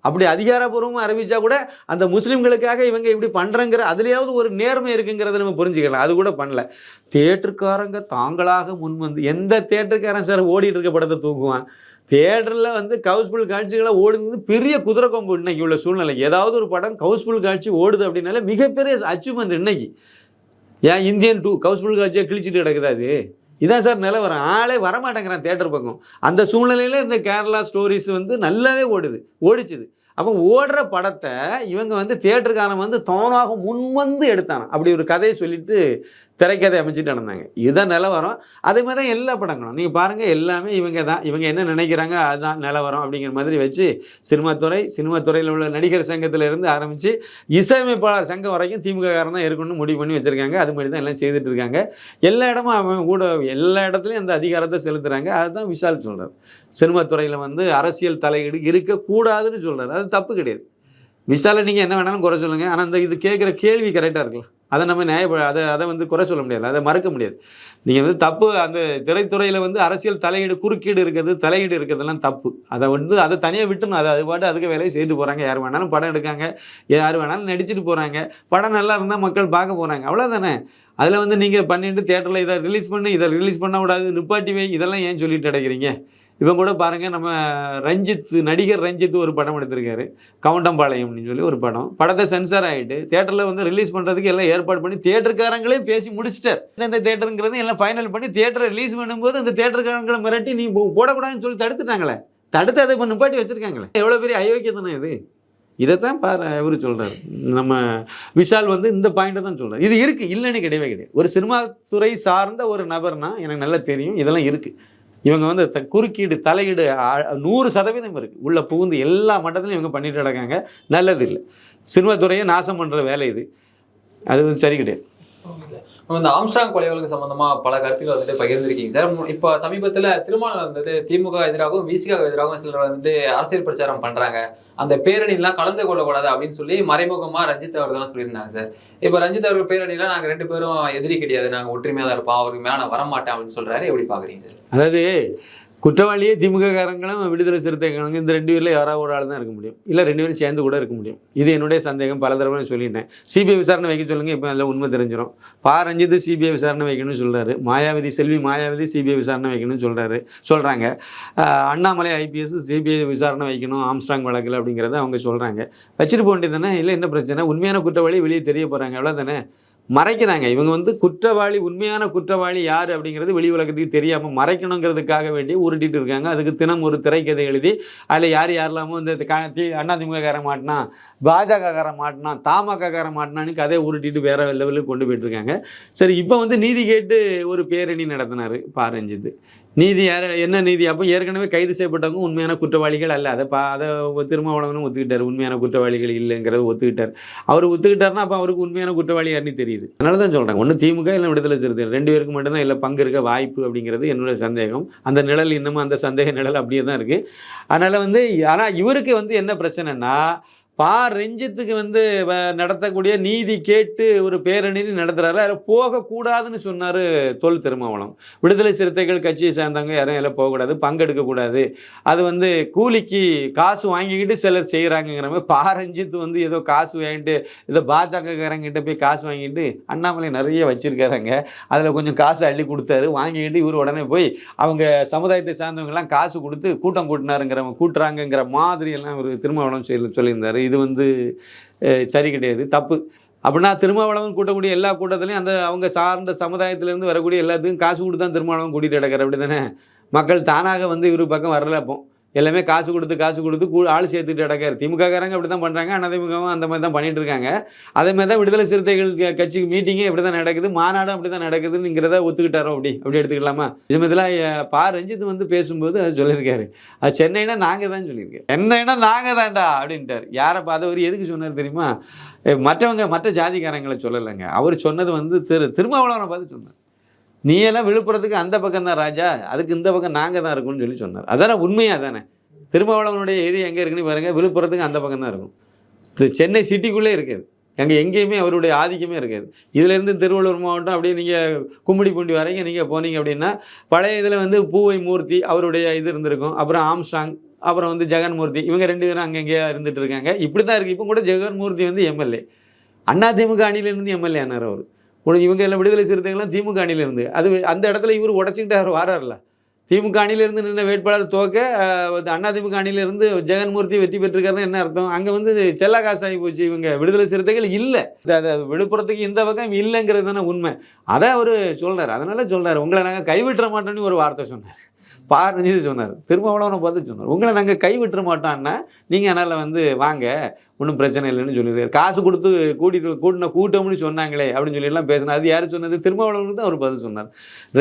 அப்படி அதிகாரப்பூர்வமாக அறிவிச்சா கூட அந்த முஸ்லீம்களுக்காக இவங்க இப்படி பண்ணுறங்கிற அதுலேயாவது ஒரு நேர்மை இருக்குங்கிறத நம்ம புரிஞ்சுக்கலாம். அது கூட பண்ணல. தேட்டருக்காரங்க தாங்களாக முன் வந்து எந்த தேட்டருக்காரன் சார் ஓடிட்டு இருக்க படத்தை தூக்குவான்? தேட்டரில் வந்து கவுஸ்ஃபுல் காட்சிகளை ஓடுனது பெரிய குதிரை கொம்பு இன்னைக்கு உள்ள சூழ்நிலை. ஏதாவது ஒரு படம் கவுஸ்ஃபுல் காட்சி ஓடுது அப்படின்னாலே மிகப்பெரிய அச்சீவ்மெண்ட் இன்னைக்கு. ஏன் இந்தியன் டூ கவுஸ்ஃபுல் காட்சியாக கிழிச்சிட்டு கிடக்குது அது? இதான் சார் நிலவரம். ஆளே வரமாட்டேங்கிறான் தேட்டர் பக்கம். அந்த சூழ்நிலையில் இந்த கேரளா ஸ்டோரிஸ் வந்து நல்லாவே ஓடுது. ஓடிச்சுது. அப்போ ஓடுற படத்தை இவங்க வந்து தியேட்டருக்காரன் வந்து தானாக முன்வந்து எடுத்தாங்க அப்படி ஒரு கதையை சொல்லிட்டு திரைக்கதை அமைச்சிட்டு நடந்தாங்க. இதுதான் நிலவரம். அதே மாதிரி தான் எல்லா படங்களும். நீங்கள் பாருங்கள் எல்லாமே இவங்க தான். இவங்க என்ன நினைக்கிறாங்க அதுதான் நிலவரம் அப்படிங்கிற மாதிரி வச்சு சினிமாத்துறை சினிமாத்துறையில் உள்ள நடிகர் சங்கத்தில் இருந்து ஆரம்பித்து இசையமைப்பாளர் சங்கம் வரைக்கும் திமுக தான் இருக்கணும்னு முடிவு பண்ணி வச்சுருக்காங்க. அது மாதிரி தான் எல்லாம் செய்துட்டு இருக்காங்க. எல்லா இடமும் அவன் கூட எல்லா இடத்துலையும் அந்த அதிகாரத்தை செலுத்துகிறாங்க அதுதான் விஷால் சொல்கிறார் சினிமாத்துறையில் வந்து அரசியல் தலையீடு இருக்கக்கூடாதுன்னு சொல்கிறார் அது தப்பு கிடையாது. விஷாலை நீங்கள் என்ன வேணாலும் குறை சொல்லுங்கள் ஆனால் அந்த இது கேட்குற கேள்வி கரெக்டாக இருக்கலாம் அதை நம்ம நியாயப்பட அதை அதை வந்து குறை சொல்ல முடியாது அதை மறுக்க முடியாது. நீங்கள் வந்து தப்பு அந்த திரைத்துறையில் வந்து அரசியல் தலையீடு குறுக்கீடு இருக்கிறது தலையீடு இருக்கிறதெல்லாம் தப்பு. அதை வந்து அதை தனியாக விட்டுணும். அதை அது பாட்டு அதுக்கு வேலையை செய்துட்டு போகிறாங்க யார் வேணாலும் படம் எடுக்காங்க. யார் வேணாலும் நடிச்சிட்டு போகிறாங்க படம் நல்லா இருந்தால் மக்கள் பார்க்க போகிறாங்க அவ்வளோதானே அதில் வந்து நீங்கள் பண்ணிட்டு தேட்டரில் இதை ரிலீஸ் பண்ணி இதை ரிலீஸ் பண்ணக்கூடாது நிப்பாட்டி வை. இதெல்லாம் ஏன் சொல்லிட்டு அடைக்கிறீங்க? இவன் கூட பாருங்கள் நம்ம ரஞ்சித் நடிகர் ரஞ்சித் ஒரு படம் எடுத்திருக்காரு. கவுண்டம்பாளையம்னு சொல்லி ஒரு படம். படத்தை சென்சார் ஆகிட்டு தேட்டரில் வந்து ரிலீஸ் பண்ணுறதுக்கு எல்லாம் ஏற்பாடு பண்ணி தேட்டருக்காரங்களே பேசி முடிச்சிட்டார். இந்த தேட்டருங்கிறது எல்லாம் ஃபைனல் பண்ணி தேட்டரை ரிலீஸ் பண்ணும்போது அந்த தேட்டருக்காரங்களை மிரட்டி நீ போடக்கூடாதுன்னு சொல்லி தடுத்துட்டாங்களே. தடுத்து அதை இப்போ நிப்பாட்டி வச்சுருக்காங்களே. எவ்வளோ பெரிய அயோக்கியத்தனம் இது. இதைத்தான் பாரு இவர் சொல்கிறார் நம்ம விஷால் வந்து இந்த பாயிண்ட்டை தான் சொல்கிறார் இது இருக்குது இல்லைன்னு கிடையவே கிடையாது. ஒரு சினிமா துறை சார்ந்த ஒரு நபர்னால் எனக்கு நல்லா தெரியும் இதெல்லாம் இருக்குது இவங்க வந்து த- குறுக்கீடு தலையீடு நூறு சதவீதம் இருக்குது உள்ளே புகுந்து எல்லா மட்டத்திலையும் இவங்க பண்ணிட்டு கிடக்காங்க நல்லது இல்லை. சினிமா துறையை நாசம் பண்ணுற வேலை இது. அது வந்து சரி கிடையாது. இந்த ஆம்ஸ்ட்ராங் கொலை வழக்கு சம்பந்தமா பல கருத்துக்கள் வந்துட்டு பகிர்ந்திருக்கீங்க சார் இப்ப இப்போ சமீபத்துல திருமணம் வந்துட்டு திமுக எதிராகவும் விசிக எதிராகவும் சிலர் வந்துட்டு அரசியல் பிரச்சாரம் பண்றாங்க. அந்த பேரணிலாம் கலந்து கொள்ளக்கூடாது அப்படின்னு சொல்லி மறைமுகமா ரஞ்சித் அவர்கள் தான் சொல்லியிருந்தாங்க சார் இப்போ ரஞ்சித் அவர்கள் பேரணியில நாங்க ரெண்டு பேரும் எதிரி கிடையாது. நாங்க ஒற்றுமையா தான் இருப்போம். அவருக்கு மேல வரமாட்டேன் அப்படின்னு சொல்றாரு. எப்படி பாக்குறீங்க சார் அதாவது குற்றவாளியே திமுககாரங்களும் விடுதலை சிறுத்தைகளும் இந்த ரெண்டு பேரில் யாராவது ஒரு ஆள் தான் இருக்க முடியும். இல்லை ரெண்டு பேரும் சேர்ந்து கூட இருக்க முடியும். இது என்னுடைய சந்தேகம். பல தடவை சொல்லிட்டேன். சிபிஐ விசாரணை வைக்க சொல்லுங்கள் இப்போ அதில் உண்மை தெரிஞ்சிடும் பா ரஞ்சித் சிபிஐ விசாரணை வைக்கணும்னு சொல்கிறாரு மாயாவதி செல்வி மாயாவதி சிபிஐ விசாரணை வைக்கணும்னு சொல்கிறாரு சொல்கிறாங்க அண்ணாமலை ஐபிஎஸ் சிபிஐ விசாரணை வைக்கணும். ஆம்ஸ்ட்ராங் வழக்கில் அப்படிங்கிறத அவங்க சொல்கிறாங்க வச்சுட்டு போக வேண்டியது தானே? இல்லை என்ன பிரச்சனை? உண்மையான குற்றவாளி வெளியே தெரிய போகிறாங்க அவ்வளோ தானே மறைக்கிறாங்க. இவங்க வந்து குற்றவாளி உண்மையான குற்றவாளி யார் அப்படிங்கிறது வெளி உலகத்துக்கு தெரியாமல் மறைக்கணுங்கிறதுக்காக வேண்டி உருட்டிட்டு இருக்காங்க. அதுக்கு தினம் ஒரு திரைக்கதை எழுதி அதில் யார் யாரெல்லாமோ இந்த கா தி அதிமுககாரன் மாட்டினான் மாட்டினா மாட்டினான் தமாககாரன் மாட்டினான்னு கதையை உருட்டிட்டு வேற லெவலுக்கு கொண்டு போயிட்டு இருக்காங்க. சரி இப்போ வந்து நீதி கேட்டு ஒரு பேரணி நடத்தினார் பாரஞ்சித். நீதி யார் என்ன நீதி? அப்போ ஏற்கனவே கைது செய்யப்பட்டவங்க உண்மையான குற்றவாளிகள் அல்ல. அதை பா அதை திருமாவளவனும் ஒத்துக்கிட்டார். உண்மையான குற்றவாளிகள் இல்லைங்கிறத ஒத்துக்கிட்டார். அவர் ஒத்துக்கிட்டாருன்னா அப்போ அவருக்கு உண்மையான குற்றவாளி யாருன்னு தெரியுது. அதனால தான் சொல்கிறேன் ஒன்று திமுக இல்லை விடுதலை சிறுத்தைகள். ரெண்டு பேருக்கு மட்டும்தான் இல்லை பங்கு இருக்க வாய்ப்பு அப்படிங்கிறது என்னோட சந்தேகம். அந்த நிழல் இன்னமும் அந்த சந்தேக நிழல் அப்படியே தான் இருக்குது அதனால் வந்து ஆனால் இவருக்கு வந்து என்ன பிரச்சனைனா பா ரஞ்சித்துக்கு வந்து வ- நடத்தக்கூடிய நீதி கேட்டு ஒரு பேரணி நடத்துகிறாரு அதில் போகக்கூடாதுன்னு சொன்னார் தொல் திருமாவளம் விடுதலை சிறுத்தைகள் கட்சியை சேர்ந்தவங்க யாரும் எல்லாம் போகக்கூடாது பங்கெடுக்கக்கூடாது. அது வந்து கூலிக்கு காசு வாங்கிக்கிட்டு சிலர் செய்கிறாங்கங்கிற மாதிரி பா ரஞ்சித் வந்து ஏதோ காசு வாங்கிட்டு ஏதோ பாஜகக்காரங்கிட்ட போய் காசு வாங்கிட்டு அண்ணாமலை நிறைய வச்சுருக்காருங்க. அதில் கொஞ்சம் காசு அள்ளி கொடுத்தாரு. வாங்கிக்கிட்டு இவர் உடனே போய் அவங்க சமுதாயத்தை சார்ந்தவங்கெல்லாம் காசு கொடுத்து கூட்டம் கூட்டினாருங்கிற கூட்டுறாங்கங்கிற மாதிரியெல்லாம் ஒரு திருமாவளவன் சொல்லி சொல்லியிருந்தார். இது வந்து சரி கிடையாது தப்பு. அப்படின்னா திருமாவளவன் கூட்டக்கூடிய எல்லா கூட்டத்திலையும் அந்த அவங்க சார்ந்த சமுதாயத்திலேருந்து வரக்கூடிய எல்லாத்துக்கும் காசு கொடுத்து தான் திருமாவளவன் கூட்டிகிட்டு கிடக்கிற அப்படி தானே மக்கள் தானாக வந்து இவர் பக்கம் வரல அப்போ. எல்லாமே காசு கொடுத்து காசு கொடுத்து கூ ஆள் சேர்த்துட்டு கிடக்காரு. திமுகக்காரங்க அப்படி தான் பண்ணுறாங்க அதிமுகவும் அந்த மாதிரி தான் பண்ணிட்டு இருக்காங்க அதே மாதிரி தான் விடுதலை சிறுத்தைகள் க- கட்சிக்கு மீட்டிங்கே இப்படி தான் நடக்குது மாநாடும் அப்படி தான் நடக்குதுங்கிறத ஒத்துக்கிட்டாரோ அப்படி? அப்படி எடுத்துக்கலாமா? நிஜமத்தில் பா. ரஞ்சித் வந்து பேசும்போது அது சொல்லியிருக்காரு. அது சென்னைனா நாங்கள் தான் சொல்லியிருக்கேன். சென்னைனா நாங்கள் தான்டா அப்படின்ட்டார். யாரை பார்த்து எதுக்கு சொன்னார் தெரியுமா? மற்றவங்க மற்ற ஜாதிக்காரங்களை சொல்லலைங்க. அவர் சொன்னது வந்து திரு திருமாவளவனை பார்த்து சொன்னார். நீ எல்லாம் விழுப்புரத்துக்கு அந்த பக்கம் தான் ராஜா அதுக்கு இந்த பக்கம் நாங்கள் தான் இருக்கோம்னு சொல்லி சொன்னார். அதானே உண்மையாக தானே? திருமாவளவனுடைய ஏரியா எங்கே இருக்குன்னு பாருங்கள் விழுப்புரத்துக்கு அந்த பக்கம் தான் இருக்கும் சென்னை சிட்டிக்குள்ளே இருக்காது. அங்கே எங்கேயுமே அவருடைய ஆதிக்கமே இருக்காது. இதுலேருந்து திருவள்ளூர் மாவட்டம் அப்படியே நீங்கள் கும்மிடிப்பூண்டி வரைக்கும் நீங்கள் போனீங்க அப்படின்னா பழைய இதில் வந்து பூவை மூர்த்தி அவருடைய இது இருந்திருக்கும். அப்புறம் ஆம்ஸ்டாங் அப்புறம் வந்து ஜெகன்மூர்த்தி இவங்க ரெண்டு பேரும் அங்கங்கே இருந்துட்டு இருக்காங்க. இப்படி தான் இருக்குது இப்போ கூட ஜெகன்மூர்த்தி வந்து எம்எல்ஏ அண்ணா திமுக அணியிலேருந்து எம்எல்ஏ ஆனார் அவர். இவங்க எல்லாம் விடுதலை சிறுத்தைகள்லாம் திமுக அணியிலேருந்து அது அந்த இடத்துல இவர் உடச்சிக்கிட்டு அவர் வாரார்ல. திமுக அணியிலேருந்து நின்ற வேட்பாளர் தோக்க அண்ணா அதிமுக அணியிலிருந்து ஜெகன்மூர்த்தி வெற்றி பெற்றிருக்காருன்னு என்ன அர்த்தம்? அங்கே வந்து செல்லா காசாகி போச்சு இவங்க. விடுதலை சிறுத்தைகள் இல்லை. விழுப்புரத்துக்கு இந்த பக்கம் இல்லைங்கிறது தானே உண்மை. அதை அவர் சொல்கிறார் அதனால சொல்கிறார் உங்களை நாங்கள் கைவிட்டுற மாட்டோம்னு ஒரு வார்த்தை சொன்னார். பாருஞ்சு சொன்னார். திருமாவளவனை பார்த்து சொன்னார். உங்களை நாங்கள் கைவிட்டுற மாட்டோம்னா நீங்கள் அதனால் வந்து வாங்க. ஒன்றும் பிரச்சனை இல்லைன்னு சொல்லிடுறாரு. காசு கொடுத்து கூட்டிட்டு கூட்டின கூட்டம்னு சொன்னாங்களே அப்படின்னு சொல்லி எல்லாம் பேசினா அது யார் சொன்னது? திருமாவளவனுக்கு தான் அவர் பதில் சொன்னார்.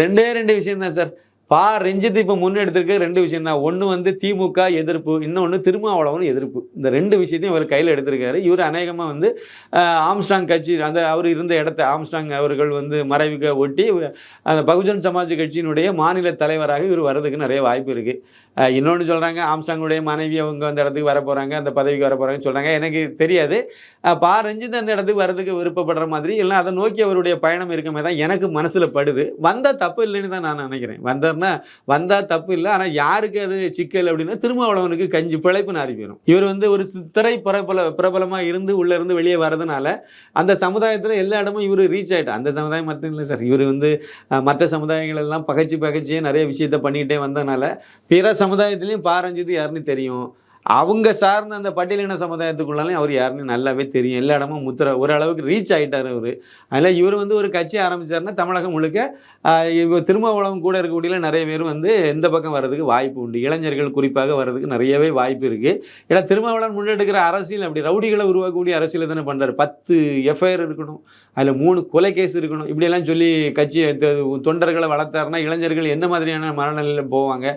ரெண்டே ரெண்டு விஷயம் தான் சார். பா ரஞ்சித் இப்போ முன்னெடுத்திருக்க ரெண்டு விஷயம் தான். ஒன்று வந்து திமுக எதிர்ப்பு இன்னொன்று திருமாவளவன் எதிர்ப்பு. இந்த ரெண்டு விஷயத்தையும் இவர் கையில் எடுத்திருக்காரு. இவர் அநேகமாக வந்து ஆம்ஸ்டாங் கட்சி அந்த அவர் இருந்த இடத்த ஆம்ஸ்டாங் அவர்கள் வந்து மறைவுக்க ஒட்டி அந்த பகுஜன் சமாஜ் கட்சியினுடைய மாநில தலைவராக இவர் வர்றதுக்கு நிறைய வாய்ப்பு இருக்குது இன்னொன்று சொல்கிறாங்க ஆம்சாங்குடைய மனைவி அவங்க அந்த இடத்துக்கு வர போகிறாங்க அந்த பதவிக்கு வர போகிறாங்கன்னு சொல்கிறாங்க எனக்கு தெரியாது. பா ரஞ்சித் அந்த இடத்துக்கு வர்றதுக்கு விருப்பப்படுற மாதிரி இல்லை அதை நோக்கி அவருடைய பயணம் இருக்கமே தான் எனக்கு மனசில் படுது. வந்தால் தப்பு இல்லைன்னு தான் நான் நினைக்கிறேன். வந்தார்னா வந்தால் தப்பு இல்லை ஆனால் யாருக்கு அது சிக்கல் அப்படின்னா திருமாவளவனுக்கு கஞ்சி பிழைப்பு நாரி போயிடும் இவர் வந்து ஒரு திரை பிரபல பிரபலமாக இருந்து உள்ளே இருந்து வெளியே வரதுனால அந்த சமுதாயத்தில் எல்லா இடமும் இவர் ரீச் ஆகிட்டார் அந்த சமுதாயம் மட்டும் இல்லை சார். இவர் வந்து மற்ற சமுதாயங்கள் எல்லாம் பகைச்சு பகைச்சியே நிறைய விஷயத்த பண்ணிக்கிட்டே வந்தனால பிற சமுதாயத்துலேயும் பாரஞ்சிது யாருன்னு தெரியும். அவங்க சார்ந்த அந்த பட்டியலின சமுதாயத்துக்குள்ளாலையும் அவர் யாருன்னு நல்லாவே தெரியும். எல்லா இடமும் முத்திர ஓரளவுக்கு ரீச் ஆகிட்டார் அவர். அதில் இவர் வந்து ஒரு கட்சி ஆரம்பித்தார்னா தமிழகம் முழுக்க இப்போ இவ திருமாவளவன் கூட இருக்கக்கூடிய நிறைய பேர் வந்து எந்த பக்கம் வர்றதுக்கு வாய்ப்பு உண்டு. இளைஞர்கள் குறிப்பாக வர்றதுக்கு நிறையவே வாய்ப்பு இருக்குது ஏன்னா திருமாவளவன் முன்னெடுக்கிற அரசியல் அப்படி ரவுடிகளை உருவாக்கக்கூடிய அரசியல் தானே பண்ணுறாரு பத்து எஃப்ஐஆர் இருக்கணும். அதில் மூணு கொலை கேஸ் இருக்கணும். இப்படியெல்லாம் சொல்லி கட்சி தொண்டர்களை வளர்த்தாருன்னா இளைஞர்கள் என்ன மாதிரியான மனநிலையில் போவாங்க?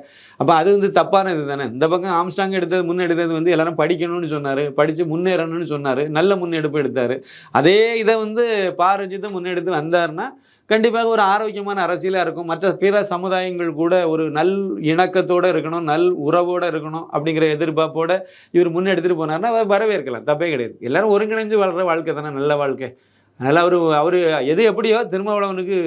அப்போ அது வந்து தப்பான இது தானே. இந்த பக்கம் ஆம்ஸ்டாங் எடுத்தது முன்னெடுத்தது வந்து எல்லாரும் படிக்கணும்னு சொன்னார் படித்து முன்னேறணும்னு சொன்னார் நல்ல முன்னெடுப்பு எடுத்தார். அதே இதை வந்து பாரஞ்சித்தை முன்னெடுத்து வந்தாருன்னா கண்டிப்பாக ஒரு ஆரோக்கியமான அரசியலாக இருக்கும். மற்ற பிற சமுதாயங்கள் கூட ஒரு நல் இணக்கத்தோடு இருக்கணும் நல் உறவோடு இருக்கணும் அப்படிங்கிற எதிர்பார்ப்போடு இவர் முன்னெடுத்துட்டு போனார்னா அதை வரவேற்கலாம். தப்பே கிடையாது. எல்லாரும் ஒருங்கிணைஞ்சு வாழ்கிற வாழ்க்கை தானே நல்ல வாழ்க்கை. அதனால் அவர் அவர் எது எப்படியோ திருமாவளவனுக்கு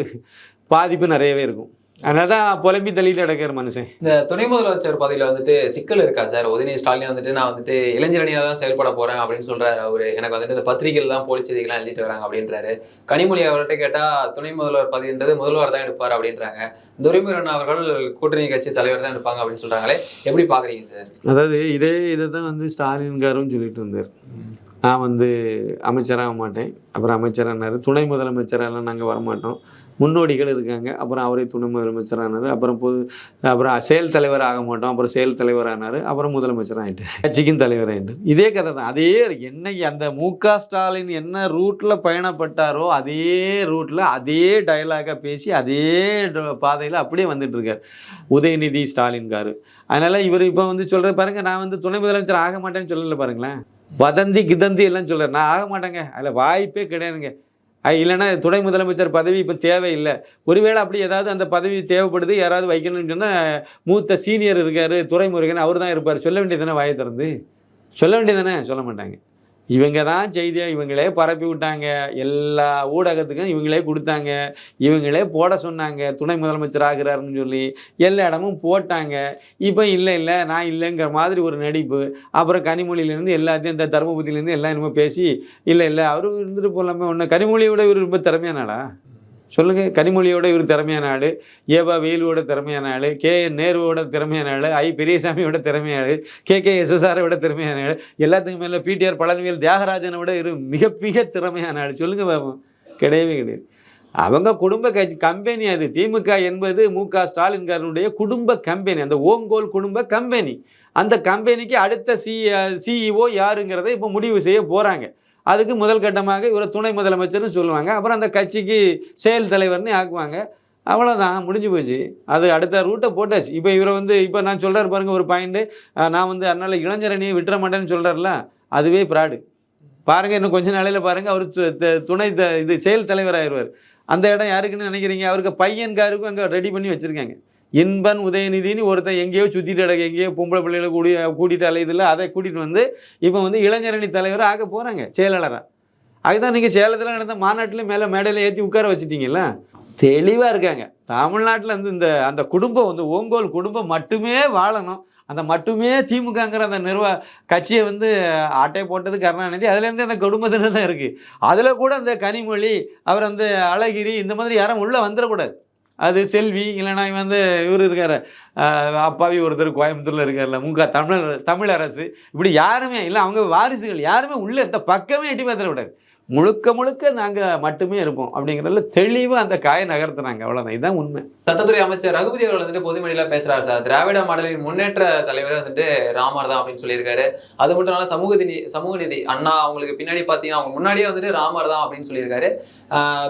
பாதிப்பு நிறையவே இருக்கும். அதனால தான் புலம்பி தள்ளிட்டு கிடக்கிற மனுஷன். இந்த துணை முதலமைச்சர் பதவியில வந்துட்டு சிக்கல் இருக்கா சார்? உதயநிதி ஸ்டாலின் வந்துட்டு நான் வந்துட்டு இளைஞரணியா தான் செயல்பட போறேன் அப்படின்னு சொல்றாரு அவரு. எனக்கு வந்துட்டு இந்த பத்திரிகைகள் தான் போலி செய்திகள்லாம் எழுதிட்டு வராங்க அப்படின்றாரு. கனிமொழி அவர்கிட்ட கேட்டா துணை முதல்வர் பதவின்றது முதல்வர் தான் எடுப்பார் அப்படின்றாங்க. துரைமுருகன் அவர்கள் கூட்டணி கட்சி தலைவர் தான் எடுப்பாங்க அப்படின்னு சொல்றாங்களே எப்படி பாக்குறீங்க சார்? அதாவது இதே இதை தான் வந்து ஸ்டாலின்காரும் சொல்லிட்டு இருந்தார். நான் வந்து அமைச்சராக மாட்டேன். அப்புறம் அமைச்சரானார் துணை முதலமைச்சரெல்லாம் நாங்கள் வரமாட்டோம். முன்னோடிகள் இருக்காங்க. அப்புறம் அவரே துணை முதலமைச்சரானார். அப்புறம் பொது அப்புறம் செயல் தலைவர் ஆக மாட்டோம். அப்புறம் செயல் தலைவர் ஆனார் அப்புறம் முதலமைச்சர் ஆகிட்டு கட்சிக்கும் தலைவர் ஆகிட்டு இதே கதை தான். அதே என்னைக்கு அந்த மு க ஸ்டாலின் என்ன ரூட்டில் பயணப்பட்டாரோ அதே ரூட்டில் அதே டயலாக பேசி அதே பாதையில் அப்படியே வந்துட்டு இருக்கார் உதயநிதி ஸ்டாலின்காரு. அதனால் இவர் இப்போ வந்து சொல்கிற பாருங்கள் நான் வந்து துணை முதலமைச்சர் ஆக மாட்டேன்னு சொல்லலை பாருங்களேன். வதந்தி கிதந்தி எல்லாம் சொல்கிறார் நான் ஆக மாட்டேங்க. அதில் வாய்ப்பே கிடையாதுங்க. இல்லைன்னா துணை முதலமைச்சர் பதவி இப்போ தேவையில்லை. ஒருவேளை அப்படி ஏதாவது அந்த பதவி தேவைப்படுது யாராவது வைக்கணும்னு சொன்னால் மூத்த சீனியர் இருக்கார் துறைமுருகன் அவர் தான் இருப்பார். சொல்ல வேண்டியதானே வாயை திறந்து? சொல்ல வேண்டியதானே சொல்ல மாட்டாங்க. இவங்க தான் செய்தியை இவங்களே பரப்பி விட்டாங்க. எல்லா ஊடகத்துக்கும் இவங்களே கொடுத்தாங்க. இவங்களே போட சொன்னாங்க. துணை முதலமைச்சர் ஆகிறாருன்னு சொல்லி எல்லா இடமும் போட்டாங்க. இப்போ இல்லை இல்லை நான் இல்லைங்கிற மாதிரி ஒரு நடிப்பு. அப்புறம் கனிமொழியிலேருந்து எல்லாத்தையும் இந்த தருமபுரியிலேருந்து எல்லாம் என்னமோ பேசி இல்லை இல்லை அவரு இருந்துட்டு போகலாமே ஒன்று கனிமொழியோட இவர் ரொம்ப திறமையான சொல்லுங்கள் கனிமொழியோட இவர் திறமையான ஆள். ஏவா வேலுவோட திறமையான ஆள். கே என் நேருவோட திறமையான ஆள். ஐ பெரியசாமியோட திறமையான ஆள். கே கே எஸ்எஸ்ஆரை விட திறமையான ஆள். எல்லாத்துக்கும் மேலே பிடிஆர் பழனிவேல் தியாகராஜனை விட இரு மிக மிக திறமையான ஆள். சொல்லுங்கள் பாபம் கிடையவே கிடையாது. அவங்க குடும்ப கட்சி கம்பெனி அது. திமுக என்பது மு க ஸ்டாலின்காரனுடைய குடும்ப கம்பெனி. அந்த ஓங்கோல் குடும்ப கம்பெனி. அந்த கம்பெனிக்கு அடுத்த சி சிஇஓ யாருங்கிறத இப்போ முடிவு செய்ய போகிறாங்க அதுக்கு முதல் கட்டமாக இவரை துணை முதலமைச்சர்னு சொல்லுவாங்க. அப்புறம் அந்த கட்சிக்கு செயல் தலைவர்னு ஆக்குவாங்க. அவ்வளோதான் முடிஞ்சு போச்சு. அது அடுத்த ரூட்டை போட்டாச்சு. இப்போ இவரை வந்து இப்போ நான் சொல்கிறார் பாருங்கள் ஒரு பாயிண்ட்டு நான் வந்து அதனால் இளைஞரணியை விட்டுற மாட்டேன்னு சொல்கிறார்ல அதுவே ஃப்ராடு பாருங்கள் இன்னும் கொஞ்ச நாளையில் பாருங்கள் அவர் துணை த- இது செயல் தலைவர் ஆயிடுவார் அந்த இடம் யாருக்குன்னு நினைக்கிறீங்க? அவருக்கு பையன்காருக்கும் அங்கே ரெடி பண்ணி வச்சுருக்காங்க. இன்பன் உதயநிதினு ஒருத்தன் எங்கேயோ சுற்றிட்டு கிடக்கு எங்கேயோ பொம்பளை பிள்ளைகளை கூடி கூட்டிகிட்டு அலையுதில்ல அதை கூட்டிகிட்டு வந்து இப்போ வந்து இளைஞரணி தலைவராக ஆக போகிறாங்க செயலாளராக அதுதான் நீங்கள் சேலத்தில் நடந்த மாநாட்டில் மேலே மேடையில் ஏற்றி உட்கார வச்சிட்டீங்கல்ல? தெளிவாக இருக்காங்க. தமிழ்நாட்டில் வந்து இந்த அந்த குடும்பம் வந்து ஓங்கோல் குடும்பம் மட்டுமே வாழணும். அந்த மட்டுமே திமுகங்கிற அந்த நிர்வா கட்சியை வந்து ஆட்டை போட்டது கருணாநிதி. அதுலேருந்து அந்த குடும்பத்தில் தான் இருக்குது அதில் கூட அந்த கனிமொழி அவர் அந்த அழகிரி இந்த மாதிரி யாரும் உள்ளே வந்துடக்கூடாது. அது செல்வி இல்லைன்னா வந்து இவர் இருக்கார் அப்பாவி ஒருத்தர் கோயம்புத்தூரில் இருக்கார்ல முக தமிழர் தமிழரசு. இப்படி யாருமே இல்லை அவங்க வாரிசுகள் யாருமே உள்ளே இந்த பக்கமே எட்டி பார்த்துட விடாது முழுக்க முழுக்க நாங்கள் மட்டுமே இருப்போம் அப்படிங்கிறதுல தெளிவாக அந்த காயை நகர்த்துனாங்க அவ்வளோதான் இதுதான் உண்மை. சட்டத்துறை அமைச்சர் ரகுபதி அவர்கள் வந்துட்டு பொதுமொழியில பேசுறாரு சார். திராவிட மாடலின் முன்னேற்ற தலைவர் வந்துட்டு ராமர் தான் அப்படின்னு சொல்லியிருக்காரு. அது மட்டும் இல்லாம சமூக நீதி சமூக நீதி அண்ணா அவங்களுக்கு பின்னாடி பாத்தீங்கன்னா அவங்க முன்னாடியே வந்துட்டு ராமர் தான் அப்படின்னு சொல்லியிருக்காரு.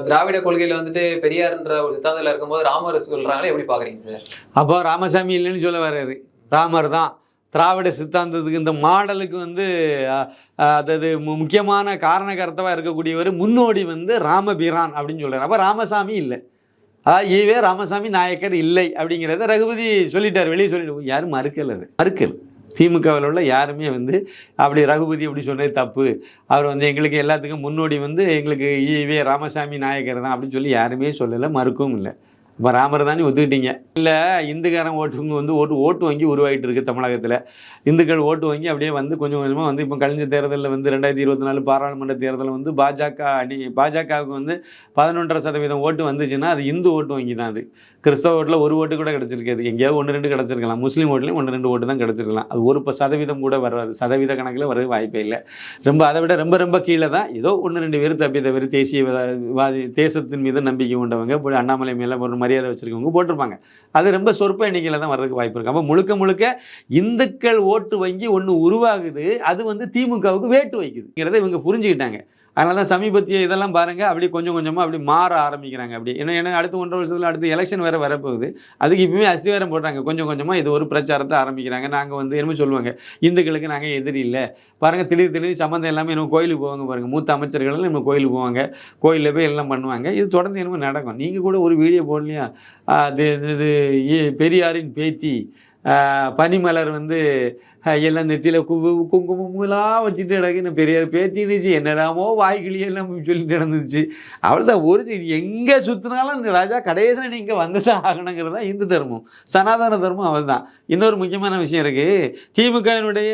திராவிட கொள்கையில வந்துட்டு பெரியார்ன்ற ஒரு சித்தாந்தத்துல இருக்கும்போது ராமர் சொல்றாங்களே எப்படி பாக்குறீங்க சார்? அப்போ ராமசாமி இல்லைன்னு சொல்ல வர்றாரு. ராமர் தான். திராவிட சித்தாந்தத்துக்கு இந்த மாடலுக்கு வந்து அதாவது மு- முக்கியமான காரணகர்த்தவாக இருக்கக்கூடியவர் முன்னோடி வந்து ராமபிரான் அப்படின்னு சொல்கிறார் அப்போ ராமசாமி இல்லை. அதாவது ஈவே ராமசாமி நாயக்கர் இல்லை அப்படிங்கிறத ரகுபதி சொல்லிட்டார். வெளியே சொல்லிட்டு யாரும் மறுக்கல அது. மறுக்கல். திமுகவில் உள்ள யாருமே வந்து அப்படி ரகுபதி அப்படி சொன்னது தப்பு. அவர் வந்து எங்களுக்கு எல்லாத்துக்கும் முன்னோடி வந்து எங்களுக்கு ஈவே ராமசாமி நாயக்கர் தான் அப்படின்னு சொல்லி யாருமே சொல்லலை மறுக்கவும் இல்லை. இப்போ ராமர் தானே ஒத்துக்கிட்டீங்க. இல்லை இந்துக்காரன் ஓட்டுங்க வந்து ஓட்டு ஓட்டு வங்கி உருவாகிட்டு இருக்கு தமிழகத்தில். இந்துக்கள் ஓட்டு வங்கி அப்படியே வந்து கொஞ்சம் கொஞ்சமாக வந்து இப்போ கழிஞ்ச தேர்தலில் வந்து ரெண்டாயிரத்தி இருபத்தி நாலு பாராளுமன்ற தேர்தலில் வந்து பாஜக அணி பாஜகவுக்கு வந்து பதினொன்றரை சதவீதம் ஓட்டு வந்துச்சுன்னா அது இந்து ஓட்டு வங்கி தான் அது. கிறிஸ்தவ ஓட்டில் ஒரு ஓட்டு கூட கிடச்சிருக்காது. எங்கேயாவது ஒன்று ரெண்டு கிடச்சிருக்கலாம். முஸ்லீம் ஓட்டுலையும் ஒன்று ரெண்டு ஓட்டு தான் கிடச்சிருக்கலாம். அது ஒரு இப்போ சதவீதம் கூட வராது. சதவீத கணக்கில் வரது வாய்ப்பே இல்லை. ரொம்ப அதை விட ரொம்ப ரொம்ப கீழே தான் ஏதோ ஒன்று ரெண்டு பேர் தப்பி தவிர தேசியவாதி தேசத்தின் மீது நம்பிக்கை உண்டவங்க போய் அண்ணாமலை மேலே ஒரு மரியாதை வச்சுருக்கவங்க போட்டிருப்பாங்க. அது ரொம்ப சொற்ப எண்ணிக்கையில் தான் வர்றதுக்கு வாய்ப்பு இருக்குது அப்போ முழுக்க முழுக்க இந்துக்கள் ஓட்டு வங்கி ஒன்று உருவாகுது. அது வந்து திமுகவுக்கு வேட்டு வைக்குதுங்கிறத இவங்க புரிஞ்சுக்கிட்டாங்க. அதனால தான் சமீபத்திய இதெல்லாம் பாருங்கள் அப்படி கொஞ்சம் கொஞ்சமாக அப்படி மாற ஆரம்பிக்கிறாங்க. அப்படி ஏன்னா ஏன்னா அடுத்த ஒன்றரை வருஷத்தில் அடுத்து எலெக்ஷன் வேறு வரப்போகுது. அதுக்கு இப்போவே அஸ்திவாரம் போட்டாங்க. கொஞ்சம் கொஞ்சமாக இது ஒரு பிரச்சாரத்தை ஆரம்பிக்கிறாங்க. நாங்கள் வந்து என்னமோ சொல்லுவாங்க இந்துக்களுக்கு நாங்கள் எதிரி இல்லை. பாருங்கள் திடீர் திடீர் சம்மந்தம் எல்லாமே நம்ம கோயிலுக்கு போவாங்க பாருங்கள் மூத்த அமைச்சர்களும் நம்ம கோயிலுக்கு போவாங்க. கோயிலில் போய் எல்லாம் பண்ணுவாங்க. இது தொடர்ந்து என்னமோ நடக்கும். நீங்கள் கூட ஒரு வீடியோ போடலையா? இது இது பெரியாரின் பேத்தி பனிமலர் வந்து எல்லாம் நெத்தியில் கு குங்குமம்லாம் வச்சுட்டு கிடக்கு பெரியார் பேத்தினுச்சு என்னெல்லாமோ வாய்க்கிளியெல்லாம் சொல்லிட்டு நடந்துச்சு. அவ்வளோதான் ஒரு எங்கே சுற்றினாலும் இந்த ராஜா கடைசியில் நீங்கள் வந்துதான் ஆகணுங்கிறது தான் இந்து தர்மம். சனாதன தர்மம் அவள் தான் இன்னொரு முக்கியமான விஷயம் இருக்குது திமுகவினுடைய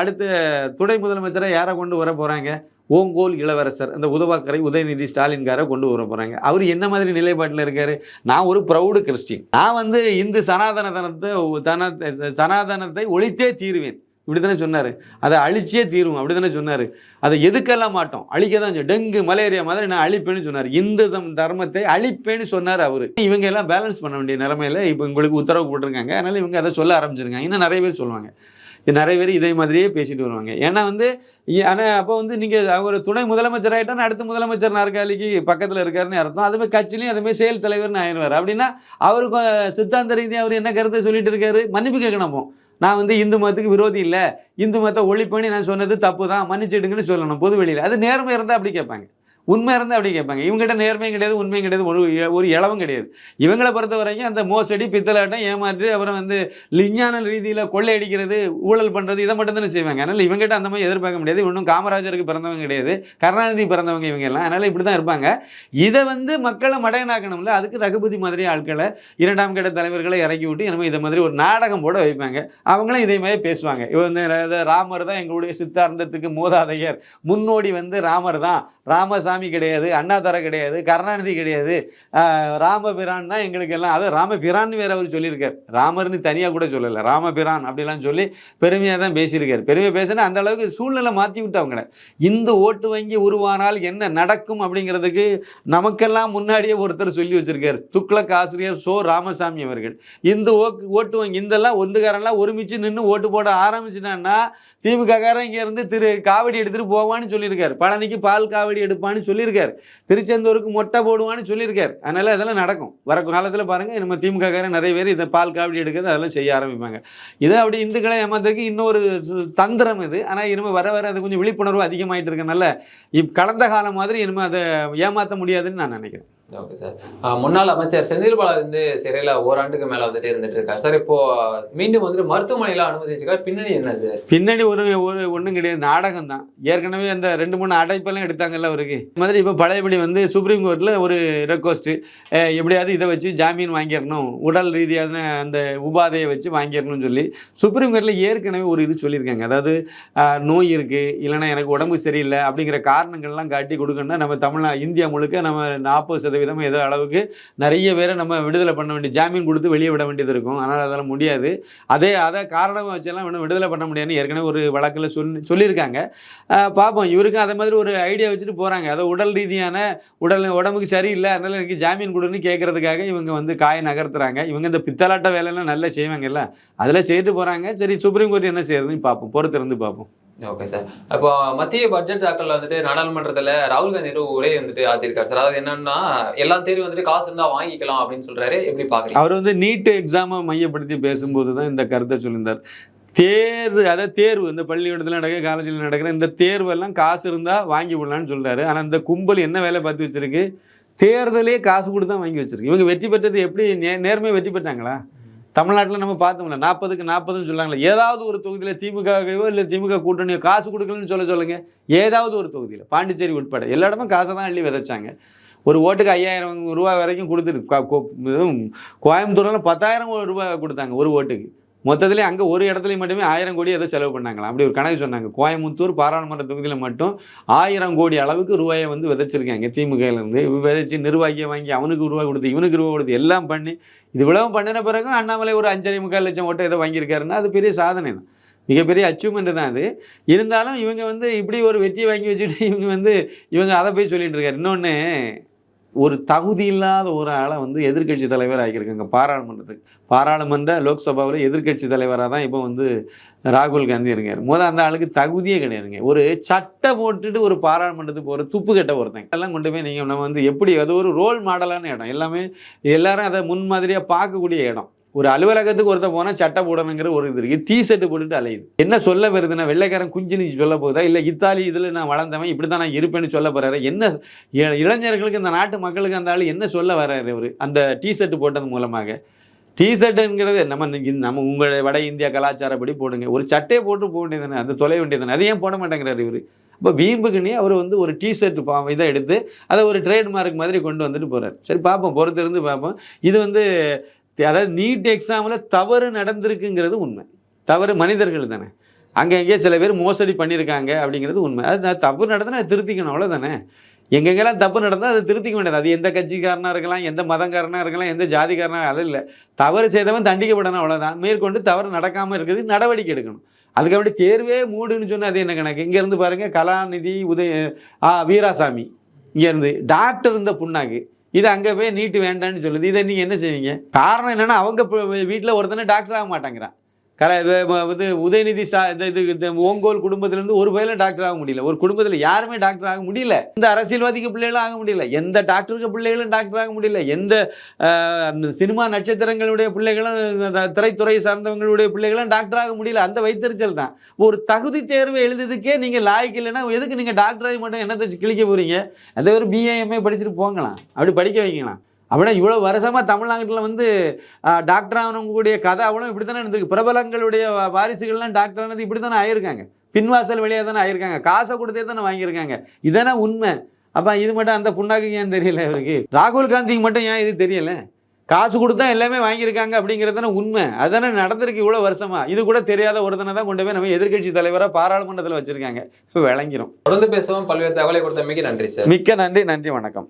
அடுத்த துணை முதலமைச்சராக யாரை கொண்டு வர போகிறாங்க ஓங்கோல் இளவரசர் அந்த உதவாக்கரை உதயநிதி ஸ்டாலின்காரை கொண்டு வர போகிறாங்க அவர் என்ன மாதிரி நிலைப்பாட்டில் இருக்கார்? நான் ஒரு ப்ரௌடு கிறிஸ்டின். நான் வந்து இந்து சனாதன தனத்தை தன சனாதனத்தை ஒழித்தே தீருவேன். இப்படி தானே சொன்னார். அதை அழிச்சே தீருவோம். அப்படி தானே சொன்னார். அதை எதுக்கெல்லாம் மாட்டோம்? அழிக்க தான் டெங்கு மலேரியா மாதிரி நான் அழிப்பேன்னு சொன்னார். இந்து தம் தர்மத்தை அழிப்பேன்னு சொன்னார் அவர். இவங்க எல்லாம் பேலன்ஸ் பண்ண வேண்டிய நிலமையில இப்போ உங்களுக்கு உத்தரவு போட்டிருக்காங்க. அதனால இவங்க அதை சொல்ல ஆரம்பிச்சிருக்காங்க. இன்னும் நிறைய பேர் சொல்லுவாங்க. நிறைய பேர் இதே மாதிரியே பேசிட்டு வருவாங்க. ஏன்னா வந்து ஆனால் அப்போ வந்து நீங்கள் அவர் துணை முதலமைச்சர் ஆகிட்டா அடுத்த முதலமைச்சர் நாற்காலிக்கு பக்கத்தில் இருக்காருன்னு அர்த்தம். அதுமாதிரி கட்சிலையும் அதுமாதிரி செயல் தலைவர்னு ஆயிடுவார். அப்படின்னா அவருக்கு சித்தாந்த ரீதியாக அவர் என்ன கருத்தை சொல்லிட்டு இருக்காரு? மன்னிப்பு கேட்கணும் அப்போ. நான் வந்து இந்து மதத்துக்கு விரோதி இல்லை. இந்து மதத்தை ஒழிப்பண்ணி நான் சொன்னது தப்பு தான் மன்னிச்சிடுங்கன்னு சொல்லணும் பொது வெளியில். அது நேர்மை இருந்தால் அப்படி கேட்பாங்க. உண்மை இருந்தால் அப்படி கேட்பாங்க. இவங்ககிட்ட நேர்மையும் கிடையாது உண்மையும் கிடையாது ஒரு ஒரு இளவும் கிடையாது. இவங்களை பொறுத்த வரைக்கும் அந்த மோசடி பித்தலாட்டம் ஏமாற்றி அப்புறம் வந்து விஞ்ஞான ரீதியில் கொள்ளையடிக்கிறது ஊழல் பண்ணுறது இதை மட்டும் தானே செய்வாங்க. அதனால் இவங்ககிட்ட அந்த மாதிரி எதிர்பார்க்க முடியாது. இன்னும் காமராஜருக்கு பிறந்தவங்க கிடையாது. கருணாநிதி பிறந்தவங்க இவங்க எல்லாம். அதனால் இப்படி தான் இருப்பாங்க. இதை வந்து மக்களை மடையனாக்கணும்ல அதுக்கு ரகுபதி மாதிரி ஆட்களை இரண்டாம் கட்ட தலைவர்களை இறக்கி விட்டு நம்ம இதை மாதிரி ஒரு நாடகம் போட வைப்பாங்க. அவங்களும் இதே மாதிரி பேசுவாங்க. இவங்க வந்து ராமர் தான் எங்களுடைய சித்தார்த்தத்துக்கு மூதாதையர். முன்னோடி வந்து ராமர் தான். ராமசாமி சாமி கிடையாது அண்ணாதுரை கிடையாது கருணாநிதி கிடையாது. ராமபிரான் தான் எங்களுக்கு எல்லாம் அது ராமபிரான் வேற அவர் சொல்லியிருக்கார். ராமர்னு தனியாக கூட சொல்லலை ராமபிரான் அப்படிலாம் சொல்லி பெருமையாக தான் பேசியிருக்கார். பெருமையாக பேசினா அந்த அளவுக்கு சூழ்நிலை மாற்றி விட்டு அவங்கள. இந்த ஓட்டு வங்கி உருவானால் என்ன நடக்கும் அப்படிங்கிறதுக்கு நமக்கெல்லாம் முன்னாடியே ஒருத்தர் சொல்லி வச்சிருக்கார். துக்ளக் ஆசிரியர் சோ ராமசாமி அவர்கள். இந்த ஓட்டு ஓட்டு வங்கி இந்தெல்லாம் ஒந்துக்காரெல்லாம் ஒருமிச்சு நின்று ஓட்டு போட ஆரம்பிச்சிட்டான்னா திமுககாரன் இங்கேருந்து திரு காவடி எடுத்துகிட்டு போவான்னு சொல்லியிருக்காரு. பழனிக்கு பால் காவடி எடுப்பான்னு சொல்லியிருக்காரு. திருச்செந்தூருக்கு மொட்டை போடுவான்னு சொல்லியிருக்காரு. அதனால் அதெல்லாம் நடக்கும். வர காலத்தில் பாருங்க நம்ம திமுககாரன் நிறைய பேர் இதை பால் காவடி எடுக்கிறது அதெல்லாம் செய்ய ஆரம்பிப்பாங்க. இதை அப்படி இந்துக்களை ஏமாத்துறதுக்கு இன்னொரு சு- தந்திரம் இது. ஆனால் இனிமே வர வர அது கொஞ்சம் விழிப்புணர்வு அதிகமாகிட்டு இருக்கனால இப் கடந்த காலம் மாதிரி இனிமேல் அதை ஏமாற்ற முடியாதுன்னு நான் நினைக்கிறேன். ஓகே சார் முன்னாள் அமைச்சர் செந்தில் பாலாஜி வந்து சிறையில் ஓராண்டுக்கு மேலே வந்துட்டு இருந்துட்டு இருக்காரு. சார் இப்போ மீண்டும் வந்துட்டு மருத்துவமனையில அனுமதிச்சிருக்காரு. பின்னணி என்ன சார் பின்னாடி ஒரு ஒரு ஒன்றும் கிடையாது. நாடகம் தான். ஏற்கனவே அந்த ரெண்டு மூணு அடைப்பெல்லாம் எடுத்தாங்கல்ல அவருக்கு. இந்த மாதிரி இப்போ பழையபடி வந்து சுப்ரீம் கோர்ட்டில் ஒரு ரெக்வஸ்ட்டு எப்படியாவது இதை வச்சு ஜாமீன் வாங்கிடணும். உடல் ரீதியான அந்த உபாதையை வச்சு வாங்கிடணும்னு சொல்லி சுப்ரீம் கோர்ட்டில் ஏற்கனவே ஒரு இது சொல்லியிருக்காங்க. அதாவது நோய் இருக்குது இல்லைன்னா எனக்கு உடம்பு சரியில்லை அப்படிங்கிற காரணங்கள்லாம் காட்டி கொடுக்கணும்னா நம்ம தமிழ்நா இந்தியா முழுக்க நம்ம நாற்பது சதவீதம் ஏதோ அளவுக்கு நிறைய பேரை நம்ம விடுதலை பண்ண வேண்டிய ஜாமீன் கொடுத்து வெளியே விட வேண்டியது இருக்கும். ஆனால் அதெல்லாம் முடியாது. அதே அதை காரணமாக வச்செல்லாம் இன்னும் விடுதலை பண்ண முடியாதுன்னு ஏற்கனவே ஒரு வழக்கில் சொல்லி சொல்லியிருக்காங்க. பார்ப்போம் இவருக்கும் அதே மாதிரி ஒரு ஐடியா வச்சுட்டு போகிறாங்க அதை உடல் ரீதியான உடல் உடம்புக்கு சரியில்லை அதனால் எனக்கு ஜாமீன் கொடுன்னு கேட்கறதுக்காக இவங்க வந்து காயை நகர்த்துறாங்க. இவங்க இந்த பித்தலாட்ட வேலையெல்லாம் நல்லா செய்வாங்கல்ல அதில் செய்துட்டு போகிறாங்க சரி சுப்ரீம் கோர்ட் என்ன செய்யறதுன்னு பார்ப்போம் பொறுத்திருந்து பார்ப்போம் ஓகே சார் அப்போ மத்திய பட்ஜெட் தாக்கல் வந்துட்டு நாடாளுமன்றத்தில் ராகுல் காந்தி ஒரே வந்துட்டு ஆத்திருக்காரு சார் அதாவது என்னன்னா எல்லா தேர்வு வந்துட்டு காசு இருந்தால் வாங்கிக்கலாம் அப்படின்னு சொல்றாரு. எப்படி பாக்குறீங்க? அவர் வந்து நீட் எக்ஸாமை மையப்படுத்தி பேசும்போது தான் இந்த கருத்தை சொல்லியிருந்தார். தேர்வு அதாவது தேர்வு இந்த பள்ளிக்கூடத்தில் நடக்கிற காலேஜில் நடக்கிற இந்த தேர்வெல்லாம் காசு இருந்தால் வாங்கி விடலான்னு சொல்றாரு. ஆனால் இந்த கும்பல் என்ன வேலை பார்த்து வச்சிருக்கு? தேர்தலே காசு கொடுத்து தான் வாங்கி வச்சிருக்கு. இவங்க வெற்றி பெற்றது எப்படி நே நேர்மையாக வெற்றி பெற்றாங்களா? தமிழ்நாட்டில் நம்ம பார்த்தோம்ல நாற்பதுக்கு நாற்பதுன்னு சொல்லாங்களே ஏதாவது ஒரு தொகுதியில் திமுகவோ இல்லை திமுக கூட்டணியோ காசு கொடுக்கலன்னு சொல்ல சொல்லுங்க. ஏதாவது ஒரு தொகுதியில் பாண்டிச்சேரி உட்பட எல்லா இடமும் காசை தான் அள்ளி விதைச்சாங்க. ஒரு ஓட்டுக்கு ஐயாயிரம் ரூபாய் வரைக்கும் கொடுத்துருக்கு இதுவும் கோயம்புத்தூரில் பத்தாயிரம் ரூபாய் கொடுத்தாங்க ஒரு ஓட்டுக்கு. மொத்தத்திலே அங்கே ஒரு இடத்துலையும் மட்டுமே ஆயிரம் கோடி ஏதோ செலவு பண்ணாங்களா அப்படி ஒரு கணக்கு சொன்னாங்க. கோயம்புத்தூர் பாராளுமன்ற தொகுதியில் மட்டும் ஆயிரம் கோடி அளவுக்கு ரூபாயை வந்து விதைச்சிருக்காங்க திமுகலேருந்து விதைச்சு நிர்வாகியை வாங்கி அவனுக்கு ரூபாய் கொடுத்து இவனுக்கு ரூபாய் கொடுத்து எல்லாம் பண்ணி இது இவ்வளவு பண்ணின பிறகும் அண்ணாமலை ஒரு அஞ்சரை முக்கால் லட்சம் ஓட்டை ஏதோ வாங்கியிருக்காருன்னா அது பெரிய சாதனை தான். மிகப்பெரிய அச்சீவ்மெண்ட் தான் அது. இருந்தாலும் இவங்க வந்து இப்படி ஒரு வெற்றியை வாங்கி வச்சுட்டு இவங்க வந்து இவங்க அதை போய் சொல்லிட்டு இருக்காரு. இன்னொன்று ஒரு தகுதி இல்லாத ஒரு ஆளை வந்து எதிர்க்கட்சி தலைவர் ஆகியிருக்காங்க பாராளுமன்றத்துக்கு பாராளுமன்ற லோக்சபாவில் எதிர்க்கட்சி தலைவராக தான் இப்போ வந்து ராகுல் காந்தி இருக்கார். முதல் அந்த ஆளுக்கு தகுதியே கிடையாதுங்க. ஒரு சட்டை போட்டுட்டு ஒரு பாராளுமன்றத்துக்கு போகிற துப்பு கட்ட ஒருத்தங்க எல்லாம் கொண்டு போய் நீங்கள் நம்ம வந்து எப்படி அது ஒரு ரோல் மாடலான இடம். எல்லாமே எல்லாரும் அதை முன்மாதிரியாக பார்க்கக்கூடிய இடம். ஒரு அலுவலகத்துக்கு ஒருத்தன் போனால் சட்டை போடணுங்கிற ஒரு இது இருக்குது டீ ஷர்ட் போட்டுட்டு அலையுது. என்ன சொல்ல வருதுன்னா வெள்ளைக்காரன் குஞ்சு நீச்சு சொல்ல போகுதா? இல்லை இத்தாலி இதில் நான் வளர்ந்தவன் இப்படி தான் நான் இருப்பேன்னு சொல்ல போகிறாரு என்ன இ- இளைஞர்களுக்கு இந்த நாட்டு மக்களுக்கு அந்த ஆள் என்ன சொல்ல வர்றாரு அவர்? அந்த டீ ஷர்ட் போட்டது மூலமாக. டீ ஷர்ட்டுங்கிறது நம்ம நம்ம உங்கள் வட இந்தியா கலாச்சாரப்படி போடுங்க. ஒரு சட்டையை போட்டு போக வேண்டியதானே அது தொலை வேண்டியதானே அதை ஏன் போட மாட்டேங்கிறாரு இவர்? இப்போ வீம்புக்குன்னே அவர் வந்து ஒரு டீ ஷர்ட் பா இதை எடுத்து அதை ஒரு ட்ரேட்மார்க் மாதிரி கொண்டு வந்துட்டு போகிறார் சரி பார்ப்போம். பொறுத்திருந்து பார்ப்போம். இது வந்து அதாவது நீட் எக்ஸாமில் தவறு நடந்திருக்குங்கிறது உண்மை. தவறு மனிதர்கள் தானே. அங்கே எங்கேயோ சில பேர் மோசடி பண்ணியிருக்காங்க அப்படிங்கிறது உண்மை. அது தப்பு நடந்தால் அதை திருத்திக்கணும் அவ்வளோதானே எங்கெங்கெல்லாம் தப்பு நடந்தால் அதை திருத்திக்க வேண்டியது. அது எந்த கட்சிக்காரனாக இருக்கலாம் எந்த மதங்காரனாக இருக்கலாம் எந்த ஜாதிக்காரனாக அது இல்லை. தவறு செய்தவன் தண்டிக்கப்படணும் அவ்வளோதான் மேற்கொண்டு தவறு நடக்காமல் இருக்குது நடவடிக்கை எடுக்கணும். அதுக்கு அப்படி தேர்வே மூடுன்னு சொன்னால் அது என்ன கணக்கு? இங்கேருந்து பாருங்கள் கலாநிதி உதய வீராசாமி. இங்கேருந்து டாக்டர் இருந்த புண்ணாக்கு. இது அங்கே போய் நீட்டு வேண்டான்னு சொல்லுது. இதை நீங்கள் என்ன செய்வீங்க? காரணம் என்னென்னா அவங்க வீட்டில் ஒருத்தனை டாக்டர் ஆக மாட்டேங்கிறான். கர வந்து உதயநிதி சா இந்த இது இந்த ஓங்கோல் குடும்பத்திலேருந்து ஒரு பையில டாக்டர் ஆக முடியல. ஒரு குடும்பத்தில் யாருமே டாக்டர் ஆக முடியல. இந்த அரசியல்வாதிக்கு பிள்ளைகளும் ஆக முடியல. எந்த டாக்டருக்கு பிள்ளைகளும் டாக்டர் ஆக முடியல. எந்த சினிமா நட்சத்திரங்களுடைய பிள்ளைகளும் திரைத்துறை சார்ந்தவங்களுடைய பிள்ளைகளும் டாக்டர் ஆக முடியல. அந்த வைத்தறிச்சல் தான். ஒரு தகுதி தேர்வு எழுதுறதுக்கே நீங்கள் லாய்க்கு இல்லைன்னா எதுக்கு நீங்கள் டாக்டர் ஆகி மட்டும் என்ன தச்சு கிழிக்க போகிறீங்க அதே ஒரு பிஏஎம்ஏ படிச்சுட்டு போங்களாம் அப்படி படிக்க வைக்கலாம் அப்படின்னா இவ்வளோ வருஷமாக தமிழ்நாட்டில் வந்து ஆஹ், டாக்டர் ஆனவங்களுடைய கதை அவ்வளோ இப்படி தானே இருந்திருக்கு. பிரபலங்களுடைய வாரிசுகள்லாம் டாக்டர் ஆனது இப்படி தானே ஆயிருக்காங்க. பின்வாசல் வழியாக தானே ஆயிருக்காங்க. காசை கொடுத்தே தானே வாங்கியிருக்காங்க. இதானே உண்மை? அப்போ இது மட்டும் அந்த புண்ணாக்கு ஏன் தெரியல இவருக்கு? ராகுல் காந்திக்கு மட்டும் ஏன் இது தெரியல? காசு கொடுத்தா எல்லாமே வாங்கியிருக்காங்க அப்படிங்கிறது தானே உண்மை. அதுதானே நடந்திருக்கு இவ்வளோ வருஷமா. இது கூட தெரியாத ஒருத்தனை தான் கொண்டு போய் நம்ம எதிர்க்கட்சி தலைவராக பாராளுமன்றத்தில் வச்சிருக்காங்க. விளங்கிரும். தொடர்ந்து பேசுவோம். பல்வேறு தகவலை கொடுத்தமைக்கு நன்றி சார். மிக்க நன்றி நன்றி வணக்கம்.